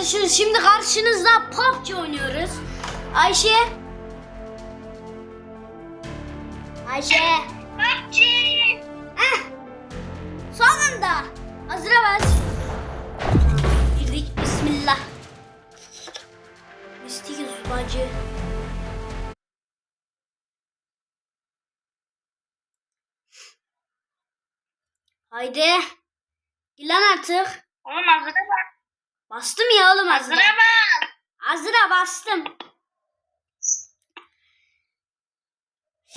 arkadaşlar şimdi karşınızda PUBG oynuyoruz. Ayşe. Ayşe. PUBG. Eh. Sonunda. Hazıra bas. Girdik. Bismillah. Mistik bacı. Haydi. Gel artık. Oğlum hazıra bak. Bastım ya oğlum hazıra. Hazıra bak. Hazıra bastım.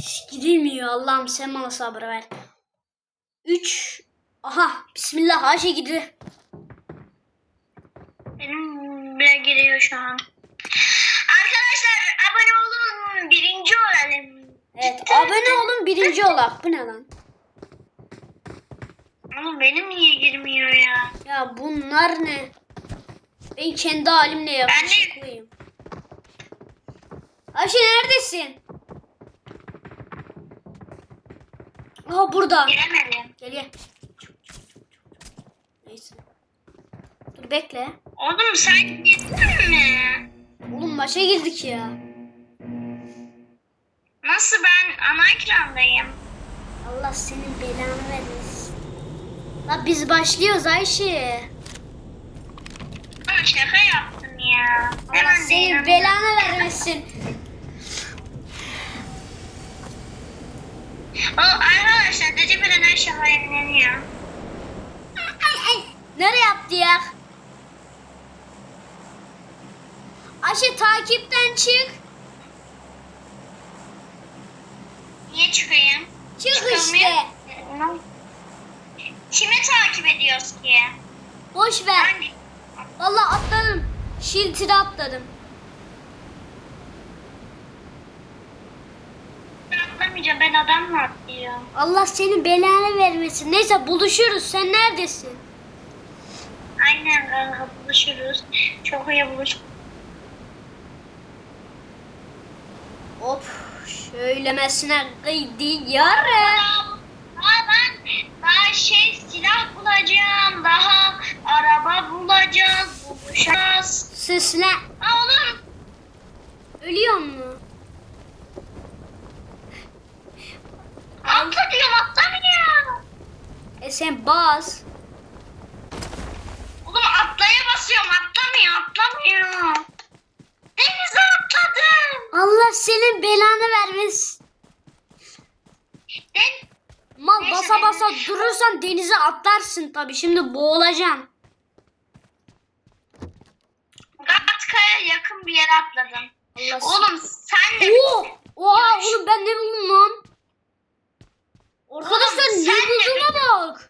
Şş, Gidilmiyor Allah'ım sen bana sabır ver. 3 Aha bismillah Ayşe gidiyor. Benim bile giriyor şu an. Arkadaşlar abone olun. Birinci olalım. Evet abone olun birinci olak. Bu ne lan? Oğlum benim niye girmiyor ya? Ya bunlar ne? Ben kendi halimle yakışıklıyım. Ayşe neredesin? Aha burada. Giremedim. Gel gel. Neyse. Dur bekle. Oğlum sen girdin mi? Oğlum maça girdik ya. Nasıl ben ana ekrandayım? Allah senin belanı vermesin. La biz başlıyoruz Ayşe. Şaka yaptım ya. Allah Hemen senin değilim. belanı vermesin. O arkadaşlar İvedik her şaka yenileniyor. Nereye yaptı ya? Ayşe takipten çık. Niye çıkayım? Çık Çıkamıyor. işte. Kimi takip ediyoruz ki? Boş ver. Hangi? Vallahi atladım. Şiltide atladım. Atlamayacağım ben adamla atlıyorum. Allah senin belanı vermesin. Neyse buluşuruz. Sen neredesin? Aynen kanka buluşuruz. Çok iyi buluş. Hop. Şöylemesine gidiyorum. Ben daha şey silah bulacağım. Daha araba bulacağız. Buluşacağız. Sesle. Aa oğlum. Ölüyor mu? Atla diyorum atlamıyor. E sen bas. Oğlum atlaya basıyorum atlamıyor atlamıyor. Denize atladım. Allah senin belanı vermesin. Mal Denize- durursan denize atlarsın tabii. Şimdi boğulacaksın. Gatka'ya yakın bir yere atladım. Allah Oğlum sen de Oo! Oha Ya oğlum ben ne buldum lan? Arkadaşlar ne bulduğuna bak.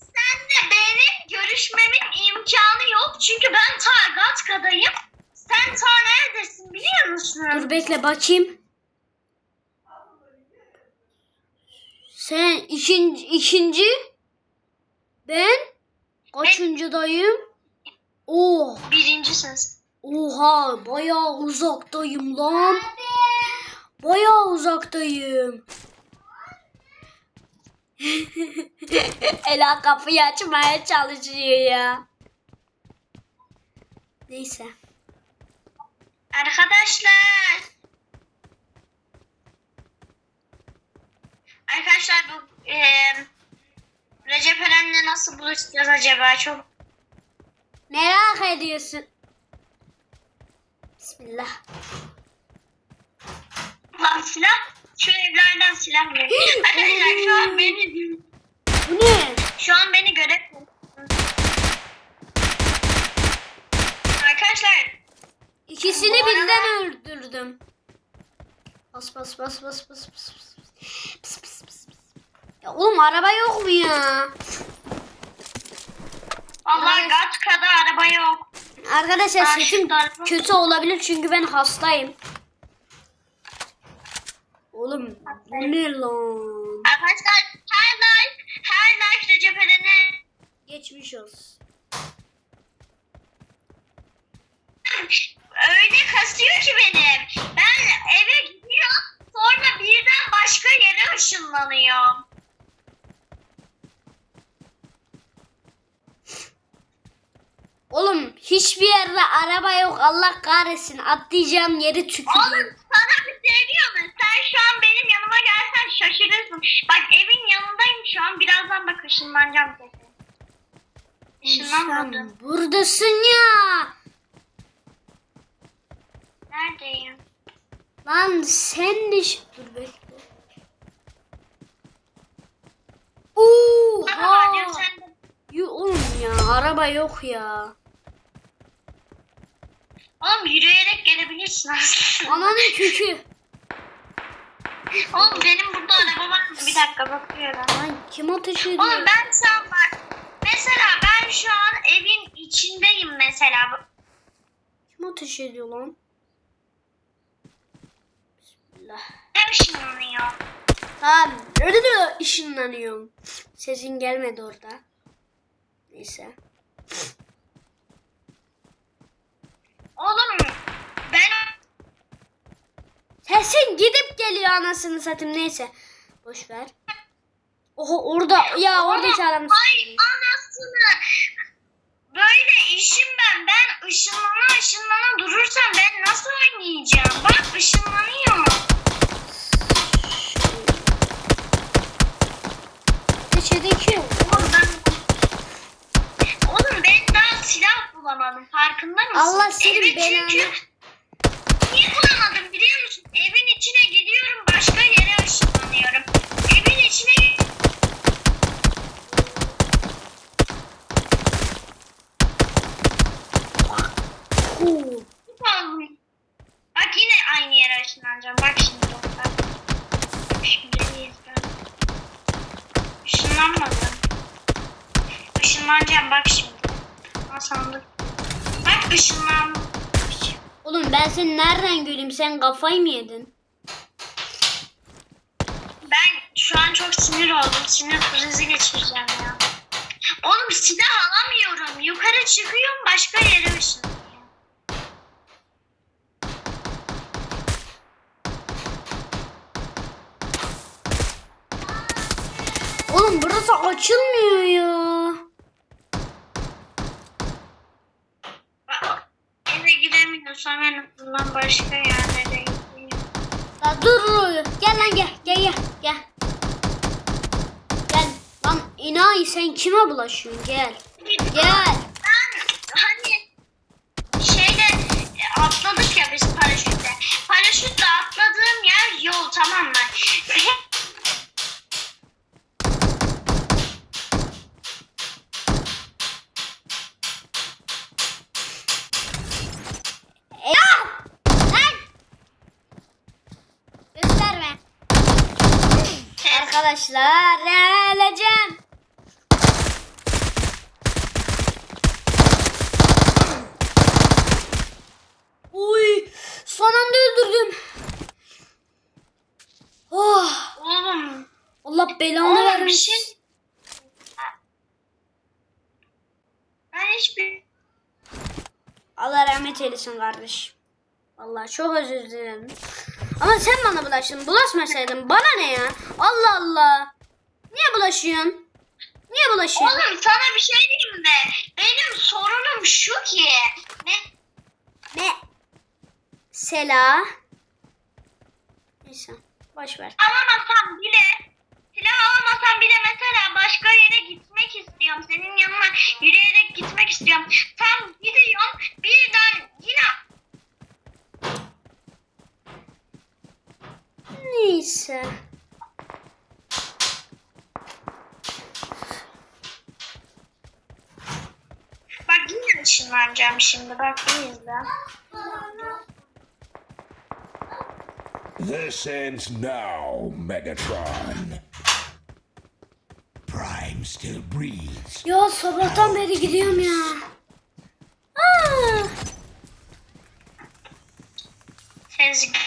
sen de benim görüşmemin imkanı yok. Çünkü ben ta Gatka'dayım. Sen ta neredesin biliyor musun? Dur bekle bakayım. Sen ikinci, ikinci. Ben kaçıncıdayım? Oh, Birincisin. oha bayağı uzaktayım lan. Bayağı uzaktayım. Ela kapıyı açmaya çalışıyor ya. Neyse. Arkadaşlar. Arkadaşlar bu e, Recep Eren'le nasıl buluşacağız acaba? Çok Merak ediyorsun. Bismillah. Lan silah. Şu evlerden silah ver. Arkadaşlar şu an beni Bu ne? şu an beni göremiyor. Arkadaşlar İkisini birden öldürdüm. Bas bas bas bas bas bas. bas. Pıs. Ya oğlum araba yok mu ya? vallahi Evet. Gatka'da araba yok. Arkadaşlar Aa, sesim kötü olabilir çünkü ben hastayım. Oğlum bu ne lan? Arkadaşlar her like her like Recep Eren'e Geçmiş olsun. öyle kasıyor ki benim. Ben eve gidiyorum sonra birden başka yere ışınlanıyorum. Oğlum hiç Hiçbir yerde araba yok. Allah kahretsin. Atlayacağım yeri tüküreyim. Oğlum sana bir şey diyor mu? Sen şu an benim yanıma gelsen şaşırırsın. Bak evin yanındayım şu an. Birazdan bak ışınlanacağım kesin. Işınlanmadım. Sen buradasın ya. Neredeyim? Lan sen de şu... Dur bekle. Oha. Yu oğlum ya araba yok ya. Oğlum yürüyerek gelebilirsin aslında. Ananın kökü. Oğlum benim burada araba var mı? Bir dakika bakıyorum. Lan kim ateş ediyor? Oğlum ben şu an bak. Mesela ben şu an evin içindeyim mesela. Kim ateş ediyor lan? Bismillah. Ne ışınlanıyor? Tamam. Öyle de ışınlanıyorum. Sesin gelmedi orada. Neyse. Oğlum ben Sesin gidip geliyor anasını satayım neyse. Boş ver. Oha orada ya orada çağırmış. Ay anasını. Böyle işim ben. Ben ışınlana ışınlana durursam ben nasıl oynayacağım? Bak ışınlanıyor. Seçedi ki. Oğlum ben... Oğlum ben daha silah bulamadım. Farkında mısın? Allah senin Evet, belanı- Çünkü... Niye bulamadım biliyor musun? Evin içine gidiyorum başka yere ışınlanıyorum. Evin içine Oo. Bak yine aynı yere ışınlanacağım. Bak şimdi bak. Şimdi ben. Işınlanmadım. Işınlanacağım bak şimdi. Işınlandım. Oğlum ben seni nereden göreyim? Sen kafayı mı yedin? Ben şu an çok sinir oldum. Sinir krizi geçireceğim ya. Oğlum silah alamıyorum. Yukarı çıkıyorum başka yere ışınlanıyorum. Oğlum burası açılmıyor ya. Bak, Eve giremiyorsam en azından başka yerlere gideyim. La dur. Gel lan gel. Gel gel. Gel. Gel. Lan inayi sen kime bulaşıyorsun? Gel. Gel. Arkadaşlar öleceğim. Uy, son anda öldürdüm. Oh, Oğlum. Allah belanı vermiş. şey. Ben hiçbir Allah rahmet eylesin kardeş. Vallahi çok özür dilerim. Ama sen bana bulaştın. Bulaşmasaydın bana ne ya? Allah Allah. Niye bulaşıyorsun? Niye bulaşıyorsun? Oğlum sana bir şey diyeyim de benim sorunum şu ki ne Ne? Sela. Neyse. Boş ver. alamasam bile silah alamasam bile mesela başka yere gitmek istiyorum. Senin yanına yürüyerek gitmek istiyorum. Tam gidiyorum birden yine Neyse. bak yine ışınlanacağım şimdi bak iyi izle. This ends now, Megatron. Prime still breathes. Ya sabahtan beri gidiyorum ya. Aa, Sezgi.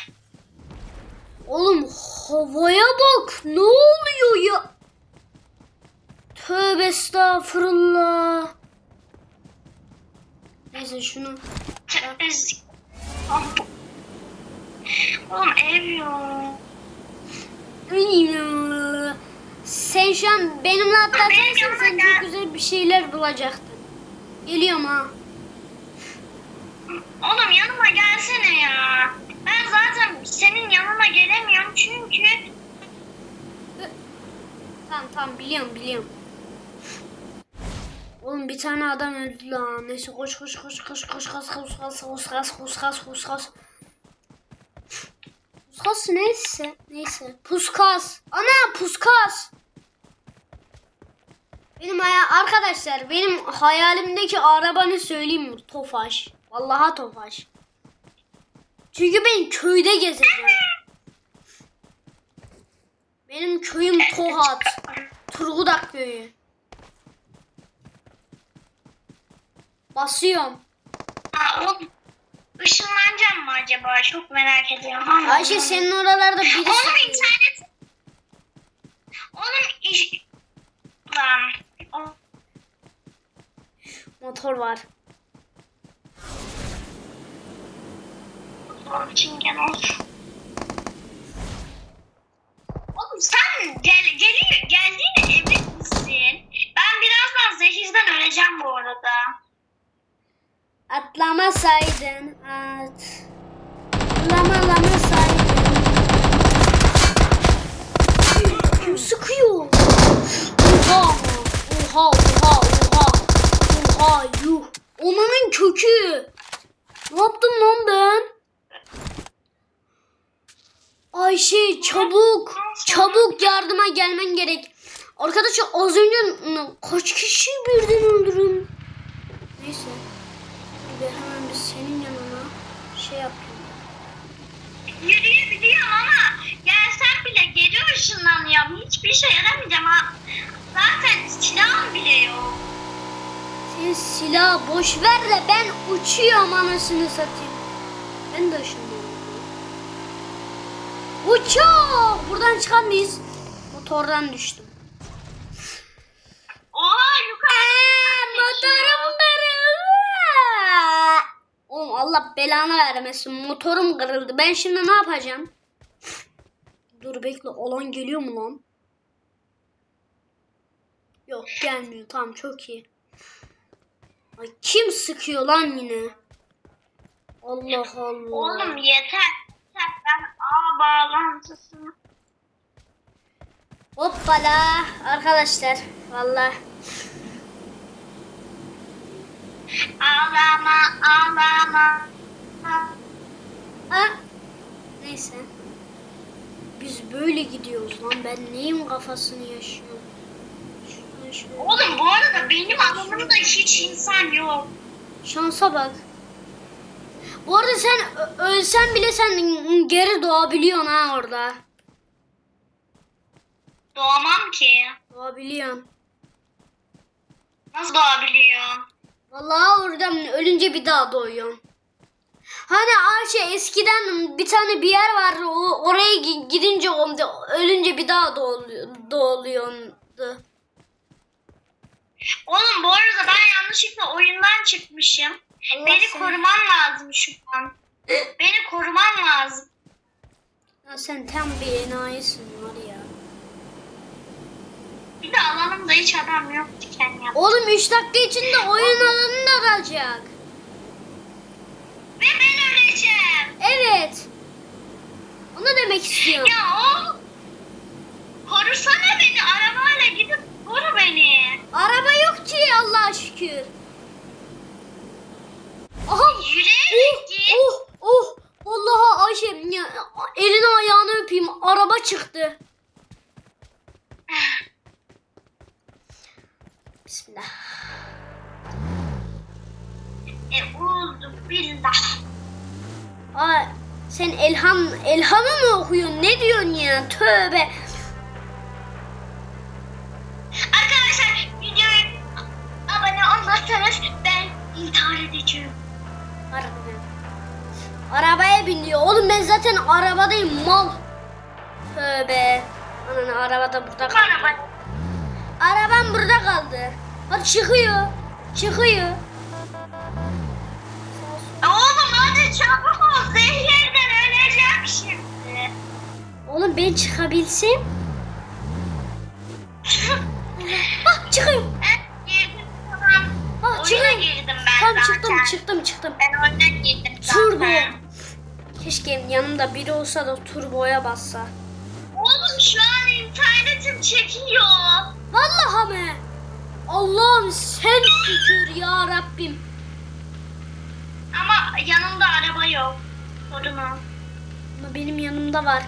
Oğlum havaya bak. Ne oluyor ya? Tövbe estağfurullah. Neyse şunu. Oğlum ev yok. Sen şu an benimle yanıma sen çok güzel bir şeyler bulacaktın. Geliyorum ha. yanıma gelsene ya. Ben zaten senin yanına gelemiyorum çünkü Tamam tamam biliyorum biliyorum. Oğlum bir tane adam öldü lan. Neyse koş koş koş koş koş koş koş koş koş koş koş koş koş koş. Puskas neyse neyse. Puskas. Ana puskas. Benim haya arkadaşlar benim hayalimdeki arabanı söyleyeyim mi? Tofaş. Vallahi Tofaş. Çünkü ben köyde gezeceğim. Benim köyüm Tohat. Turgudak köyü. Basıyorum. Aa, o ışınlanacağım mı acaba? Çok merak ediyorum. ama- Ayşe senin oralarda biri Oğlum internet. Oğlum iş... Lan. O- Motor var. Oğlum çingen olsun. Oğlum sen gel, geliyor, geldiğine emin misin? Ben birazdan zehirden öleceğim bu arada. Atlamasaydın at. Atlamalamasaydın. Sıkıyor? Oha. Oha oha oha. Oha yuh. Onanın kökü. Ne yaptım lan ben? Ayşe çabuk. Çabuk yardıma gelmen gerek. Arkadaşlar az önce kaç kişi birden öldürün? Neyse. Bir de hemen biz senin yanına şey yapayım. Yürüyebiliyorum ama gelsem bile geri ışınlanıyorum. Hiçbir şey yaramayacağım ha. Zaten silahım bile yok. Sen silah boş ver de ben uçuyorum anasını satayım. Ben de ışınlanıyorum. Uçak! Buradan çıkan mıyız? Motordan düştüm. Oha yukarı. Motorum kırıldı. Oğlum Allah belanı vermesin. Motorum kırıldı. Ben şimdi ne yapacağım? Dur bekle. Olan geliyor mu lan? Yok gelmiyor. Tamam çok iyi. Ay, kim sıkıyor lan yine? Allah Allah. Oğlum yeter. Ben A bağlantısını. Hoppala arkadaşlar. Vallahi Ağlama ağlama. Ha? Neyse. Biz böyle gidiyoruz lan. Ben neyin kafasını yaşıyorum? Oğlum bu arada benim alanımda hiç insan yok. Şansa bak. Bu arada sen ölsen bile sen geri doğabiliyorsun ha orada. Doğamam ki. Doğabiliyorsun. Nasıl doğabiliyor? Vallahi oradan ölünce bir daha doğuyorsun. Hani Ayşe eskiden bir tane bir yer vardı. O, oraya gi- gidince ölünce bir daha doğuluyor, doğuluyordu. Oğlum bu arada ben yanlışlıkla oyundan çıkmışım. Allah Beni seni- koruman lazım şu an. Beni koruman lazım. Ya sen tam bir enayisin var ya. Bir de alanımda hiç adam yok diken yap. Oğlum 3 dakika içinde oyun alanı da alacak. Ve ben öleceğim. Evet. Onu demek istiyorum. Ya oğlum. Korusana beni. Arabayla gidip koru beni. Araba yok ki Allah'a şükür. Aha. Yürüyerek Oh, git. oh, oh. Vallahi Ayşe ya, elini öpeyim. Araba çıktı. Bismillah. Euzu billah. Aa, sen Elham Elham'ı mı okuyorsun? Ne diyorsun ya? Tövbe. Arkadaşlar videoya abone olmazsanız ben intihar edeceğim. Harbiden. Arabaya biniyor. Oğlum ben zaten arabadayım mal. Tövbe. Anan arabada burada kaldı. Araba. Arabam burada kaldı. Hadi çıkıyor. Çıkıyor. Oğlum hadi çabuk ol. Zehirden öleceğim şimdi. Oğlum ben çıkabilsem. ah çıkıyor. Girdim tamam. Oyuna çıkıyor. girdim ben Tamam zaten. çıktım çıktım çıktım. Ben oyuna girdim. turbo. Keşke yanımda biri olsa da turboya bassa. Şu an internetim çekiyor. Vallahi mi? Allah'ım sen şükür ya Rabbim. Ama yanımda araba yok. Sorun o. Ama benim yanımda var.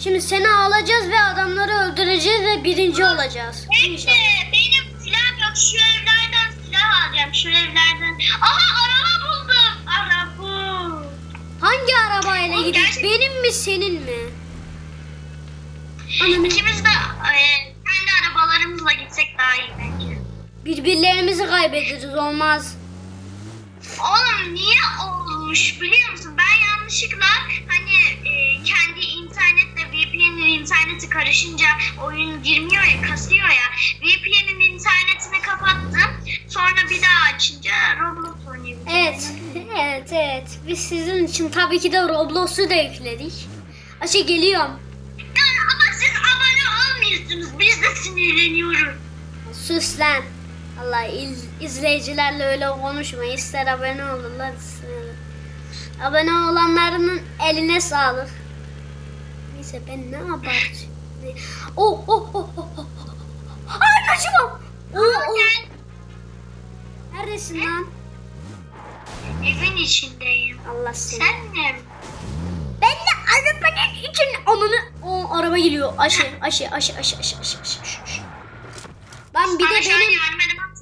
Şimdi seni alacağız ve adamları öldüreceğiz ve birinci olacağız. Bekle benim silah yok. Şu evlerden silah alacağım. Şu evlerden. Aha araba buldum. Araba. Hangi arabayla gerçek- Benim mi senin mi? İkimiz de e, kendi arabalarımızla gitsek daha iyi bence. birbirlerimizi kaybederiz olmaz. Oğlum niye olmuş biliyor musun? Ben yanlışlıkla hani e, kendi internetle VPN'in interneti karışınca oyun girmiyor ya kasıyor ya. VPN'in internetini kapattım. Sonra bir daha açınca Roblox oynayabildim. Evet, evet, evet. Biz sizin için tabii ki de Roblox'u da yükledik. Aşı geliyorum. Olmuyorsunuz. Biz de sinirleniyoruz. Sus lan. Allah iz, izleyicilerle öyle konuşma. İster abone olurlar ister. Abone olanların eline sağlık. Neyse ben ne yapayım? Oh oh oh oh oh. Ay kaçımam. Oh, oh. Neredesin lan? Evin içindeyim. Allah seni. Sen ne? Ben de arabanın için onunu o araba geliyor. Aşı aşı aşı aşı aşı aşı aşı. aşı. Ben bir de Sana benim yardım edemem.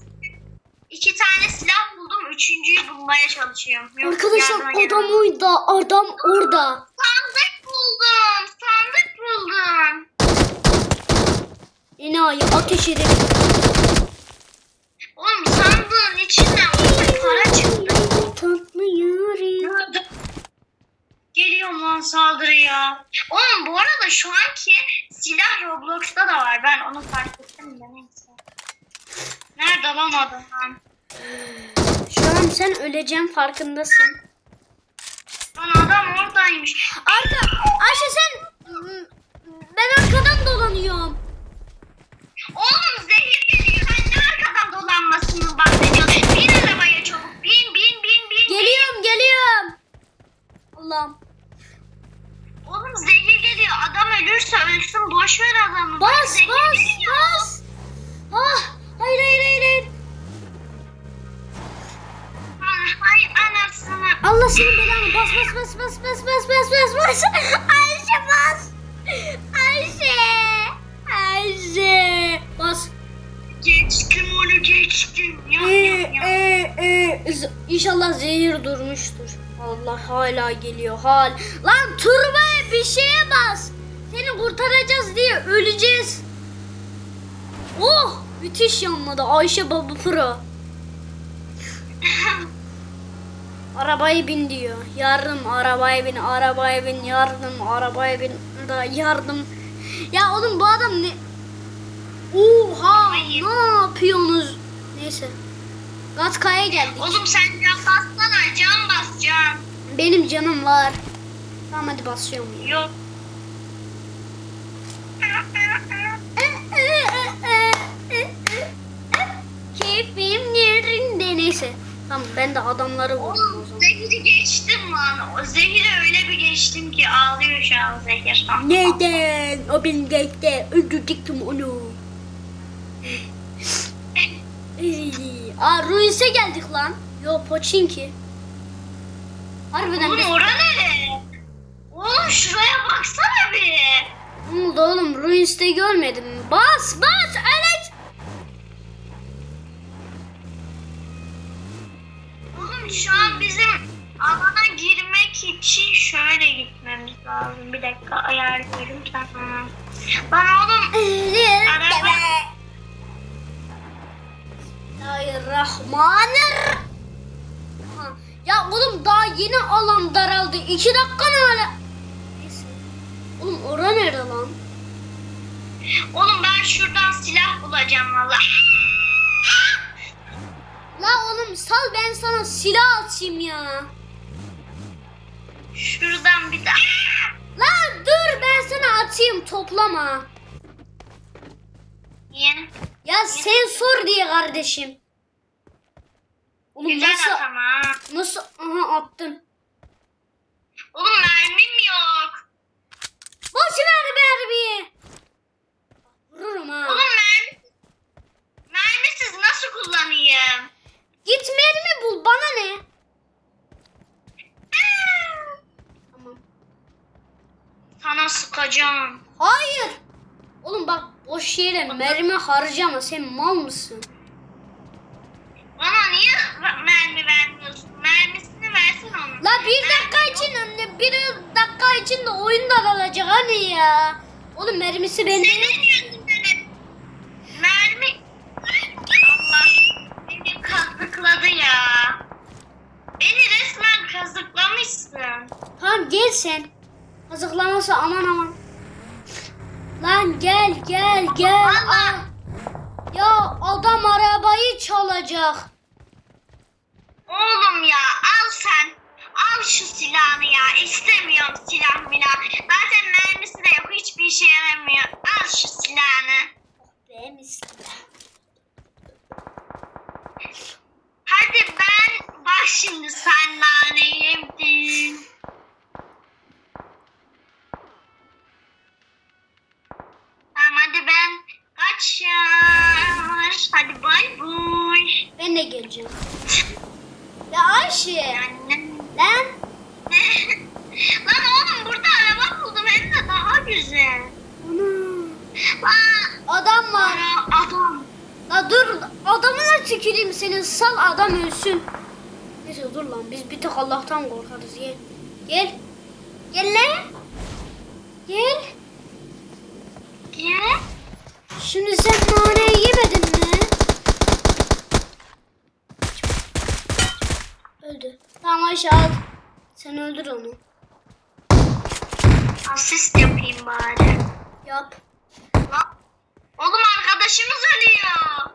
İki tane silah buldum. Üçüncüyü bulmaya çalışıyorum. Yok, arkadaşlar yardıma adam gelemem. orada adam orada. Sandık buldum. Sandık buldum. İnayi ateş edin. Geliyorum lan saldırıya. Oğlum bu arada şu anki silah Roblox'ta da var. Ben onu fark ettim de neyse. Nerede lan adam? Şu an sen öleceğim farkındasın. Lan adam oradaymış. Arka Ayşe sen ben arkadan dolanıyorum. Oğlum hala geliyor hal. Lan turbaya bir şeye bas. Seni kurtaracağız diye öleceğiz. Oh müthiş yanmadı Ayşe Baba Pro. Arabaya bin diyor. Yardım arabaya bin, arabaya bin, yardım arabaya bin da yardım. Ya oğlum bu adam ne? Oha ne yapıyorsunuz? Neyse. Gatka'ya geldik. Oğlum sen can bassana. Can bas can. Benim canım var. Tamam hadi basıyorum. Yok. Keyfim yerinde neyse. Tamam ben de adamları vurdum o zaman. zehiri geçtim lan. O zehiri öyle bir geçtim ki ağlıyor şu an zehir. Neden? O benim geçti. Öldürdüm onu. Aa Ruins'e geldik lan. Yo Pochinki. Harbiden Oğlum biz... ora nere? Oğlum şuraya baksana bir. Ne oldu oğlum? Ruins'te görmedim. Bas bas öyle. Oğlum şu an bizim alana girmek için şöyle gitmemiz lazım. Bir dakika ayarlıyorum tamam. Lan oğlum araba Bismillahirrahmanirrahim. Ya oğlum daha yeni alan daraldı. İki dakika ne hala? Neyse. Oğlum ora nerede lan? Oğlum ben şuradan silah bulacağım valla. La oğlum sal ben sana silah atayım ya. Şuradan bir daha. La dur ben sana atayım toplama. Niye? Ya sen sor diye kardeşim. Oğlum Güzel nasıl? Atama. Nasıl? Aha attım. Oğlum mermim yok. Boş ver mermiyi. Vururum ha. Oğlum mermi... Mermisiz nasıl kullanayım? Git mermi bul bana ne? Tamam. Sana sıkacağım. Hayır. Oğlum bak boş yere mermi harcama sen mal mısın? Mermi vermiyorsun? Mermisini versin onun. La bir dakika için anne bir dakika için de oyundan alacak hani ya. Oğlum mermisi bende. Sen ne diyorsun böyle? Mermi... Allah beni kazıkladı ya. Beni resmen kazıklamışsın. Tamam gel sen. Kazıklaması aman aman. Lan gel gel gel. Allah. Ya adam arabayı çalacak. Oğlum ya al sen. Al şu silahını ya. İstemiyorum silah milah. Zaten mermisi de yok. Hiçbir işe yaramıyor. Al şu silahını. Benim istedim. Hadi ben bak şimdi sen nane yedin. Tamam hadi ben kaçar. Hadi bay bay. Ben de geleceğim. Ya Ayşe. Lan. Lan oğlum burada araba buldum hem de daha güzel. Ana. Adam var. ara adam. La dur adamına tüküreyim senin sal adam ölsün. Neyse dur lan biz bir tek Allah'tan korkarız gel. Gel. Gel lan. Gel. Gel. Şimdi sen naneyi yemedin mi? Öldü. Tamam Ayşe al. Sen öldür onu. Asist yapayım bari. Yap. Lan. Oğlum arkadaşımız ölüyor.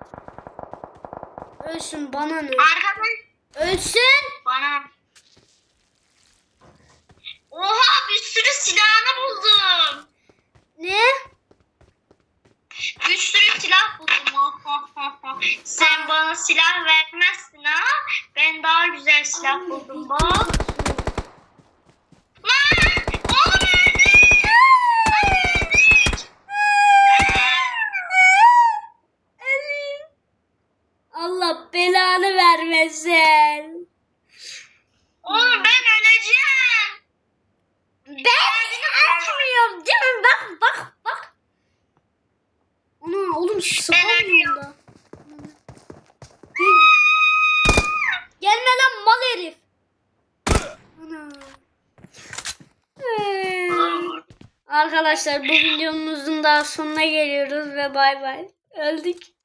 Ölsün bana ne? Arkadaş Ölsün. bana. Oha bir sürü silahını buldum. Ne? Bir sürü silah buldum. Sen bana silah vermezsin ha. Ben daha güzel silah buldum bak. Lan! Oğlum öldük! Lan öldük! Allah belanı vermesin. Oğlum ben öleceğim. Ben açmıyorum değil mi? Bak bak bak. Ana oğlum sıkamıyorum da. Gelme lan mal herif. Ana. Ee, Arkadaşlar bu videomuzun daha sonuna geliyoruz ve bay bay. Öldük.